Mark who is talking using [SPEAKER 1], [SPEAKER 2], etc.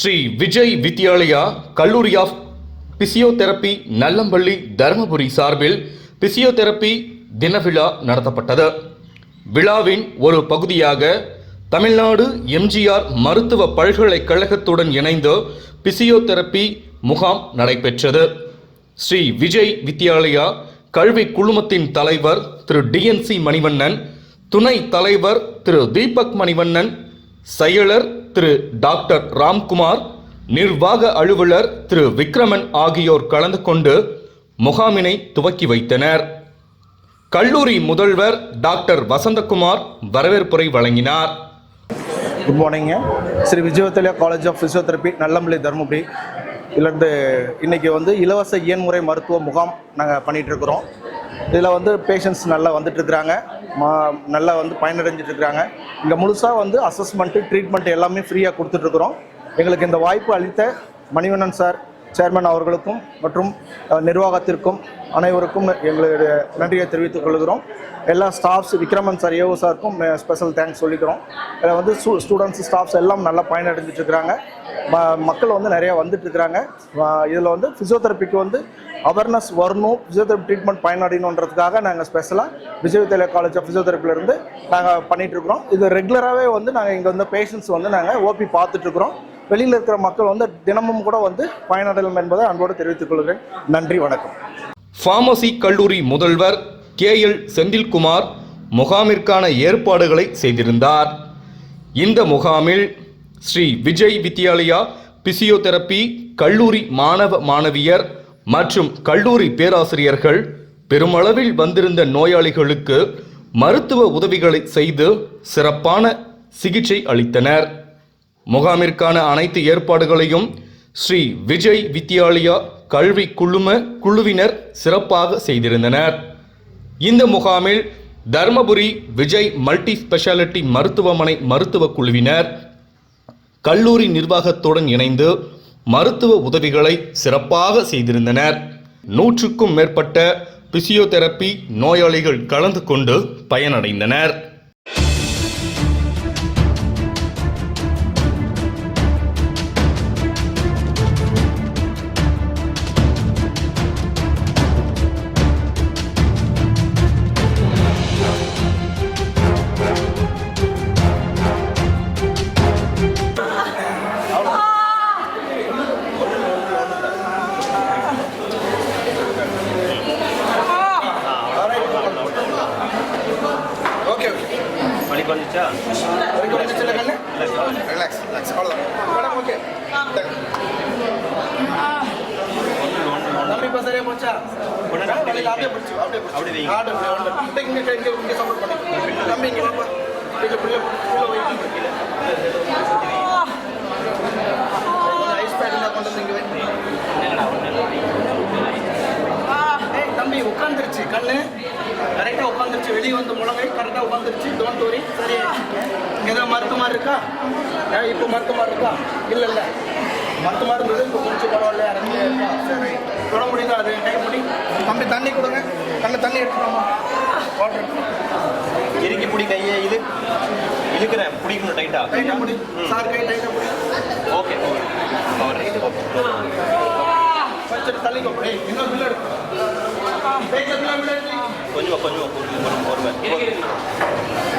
[SPEAKER 1] ஸ்ரீ விஜய் வித்யாலயா கல்லூரி of physiotherapy Nallampalli Dharmapuri சார்பில் physiotherapy தின விழா நடத்தப்பட்டது. விழாவின் ஒரு பகுதியாக தமிழ்நாடு எம்ஜிஆர் மருத்துவ பல்கலைக்கழகத்துடன் இணைந்து பிசியோதெரப்பி முகாம் நடைபெற்றது. ஸ்ரீ விஜய் வித்யாலயா கல்வி குழுமத்தின் தலைவர் திரு டிஎன்சி மணிவண்ணன் துணை தலைவர் திரு தீபக் மணிவண்ணன் செயலர் திரு டாக்டர் ராம்குமார் நிர்வாக அலுவலர் திரு விக்ரமன் ஆகியோர் கலந்து கொண்டு முகாமினை துவக்கி வைத்தனர். கல்லூரி முதல்வர் டாக்டர் வசந்தகுமார் வரவேற்புரை வழங்கினார்.
[SPEAKER 2] Good morning Sri Vijayavathaliya college of physiotherapy Nallampalli Dharmapuri. இதுலேருந்து இன்றைக்கி வந்து இலவச இயன்முறை மருத்துவ முகாம் நாங்கள் பண்ணிகிட்ருக்குறோம் இதில் வந்து பேஷண்ட்ஸ் நல்லா வந்துட்டுருக்குறாங்க மா நல்லா வந்து பயனடைஞ்சிட்டு இருக்கிறாங்க இங்கே முழுசாக வந்து அசஸ்மெண்ட்டு ட்ரீட்மெண்ட் எல்லாமே ஃப்ரீயாக கொடுத்துட்ருக்குறோம். எங்களுக்கு இந்த வாய்ப்பு அளித்த மணிவண்ணன் சார் சேர்மன் அவர்களுக்கும் மற்றும் நிர்வாகத்திற்கும் அனைவருக்கும் எங்களுடைய நன்றியை தெரிவித்துக் கொள்கிறோம். எல்லா ஸ்டாஃப்ஸ் விக்ரமன் சார் ஏஓ சாருக்கும் ஸ்பெஷல் தேங்க்ஸ் சொல்லிக்கிறோம். இதில் வந்து ஸ்டூ ஸ்டூடெண்ட்ஸ் ஸ்டாஃப்ஸ் எல்லாம் நல்லா பயனடைஞ்சிட்ருக்கிறாங்க ம- மக்கள் வந்து நிறையா வந்துட்டுருக்குறாங்க இதில் வந்து ஃபிசியோதெரப்பிக்கு வந்து அவேர்னஸ் வரணும் ஃபிசியோதெரப்பி ட்ரீட்மெண்ட் பயனடையணுன்றதுக்காக நாங்கள் ஸ்பெஷலாக விஜயவித்யாலயா காலேஜ் ஆஃப் ஃபிசியோதெரப்பிலேருந்து நாங்கள் பண்ணிகிட்ருக்குறோம் இது ரெகுலராகவே வந்து நாங்கள் இங்கே வந்து பேஷண்ட்ஸ் வந்து நாங்கள் ஓபி பார்த்துட்ருக்குறோம் வெளியில் இருக்கிற மக்கள் வந்து தினமும் கூட வந்து பயனடையும் என்பதை அன்போடு தெரிவித்துக் கொள்கிறேன். நன்றி வணக்கம்.
[SPEAKER 1] ஃபார்மசி கல்லூரி முதல்வர் கே எல் செந்தில்குமார் முகாமிற்கான ஏற்பாடுகளை செய்திருந்தார். இந்த முகாமில் ஸ்ரீ விஜய் வித்யாலயா பிசியோதெரப்பி கல்லூரி மாணவ மாணவியர் மற்றும் கல்லூரி பேராசிரியர்கள் பெருமளவில் வந்திருந்த நோயாளிகளுக்கு மருத்துவ உதவிகளை செய்து சிறப்பான சிகிச்சை அளித்தனர். முகாமிற்கான அனைத்து ஏற்பாடுகளையும் ஸ்ரீ விஜய் வித்யாலயா கல்வி குழும குழுவினர் சிறப்பாக செய்திருந்தனர். இந்த முகாமில் தர்மபுரி விஜய் மல்டி ஸ்பெஷாலிட்டி மருத்துவமனை மருத்துவ குழுவினர் கல்லூரி நிர்வாகத்துடன் இணைந்து மருத்துவ உதவிகளை சிறப்பாக செய்திருந்தனர். நூற்றுக்கும் மேற்பட்ட பிசியோதெரப்பி நோயாளிகள் கலந்து கொண்டு பயனடைந்தனர்.
[SPEAKER 3] வலி குறைஞ்சிச்சா
[SPEAKER 2] ரிலாக்ஸ் ரிலாக்ஸ் அவ்வளோதான் ஓகே தம்பி இப்போ சரியா போச்சா? அப்படியே பிடிச்சு அப்படியே பிடிச்சு. ஆடு அப்படியே வந்து இங்க இங்க இங்க இங்க சப்போர்ட் பண்ணி. தம்பி இங்க வாப்பா. இங்க புள்ள புள்ள வை கொஞ்சம் ஐஸ் பேக் இருந்தா கொண்டு வந்து இங்க வை. ஏய் தம்பி உட்காந்துருச்சு கண்ணு. கரெக்டாக உட்காந்துருச்சு வெளியே வந்து முழங்கை கரெக்டாக உட்காந்துருச்சு டோன்ட் வரி சரி ஏதாவது மருத்துவமா இருக்கா? இப்போ மருத்துவமா இருக்கா? இல்லை இல்லை. மருத்துவமா இருந்தது இப்போ கொஞ்சம் பரவாயில்ல இறங்கி சரி. தொட முடியுதா அது? கை முடி. தம்பி தண்ணி கொடுங்க. கண்ணு தண்ணி எடுத்துக்கோமா வாட்டர்
[SPEAKER 3] இறுக்கி பிடி கையை இழு இழுக்கிறேன் பிடிக்கணும் டைட்டா
[SPEAKER 2] டைட்டாக முடி சார் கை டைட்டாக முடி
[SPEAKER 3] ஓகே
[SPEAKER 2] கொஞ்சம் தள்ளி கொடு ஏய் இன்னும் பிள்ளை எடுத்து டைட்டாக பிள்ளை பிள்ளை
[SPEAKER 3] கொஞ்சம் கொஞ்சம் கொஞ்சம் பொறுமை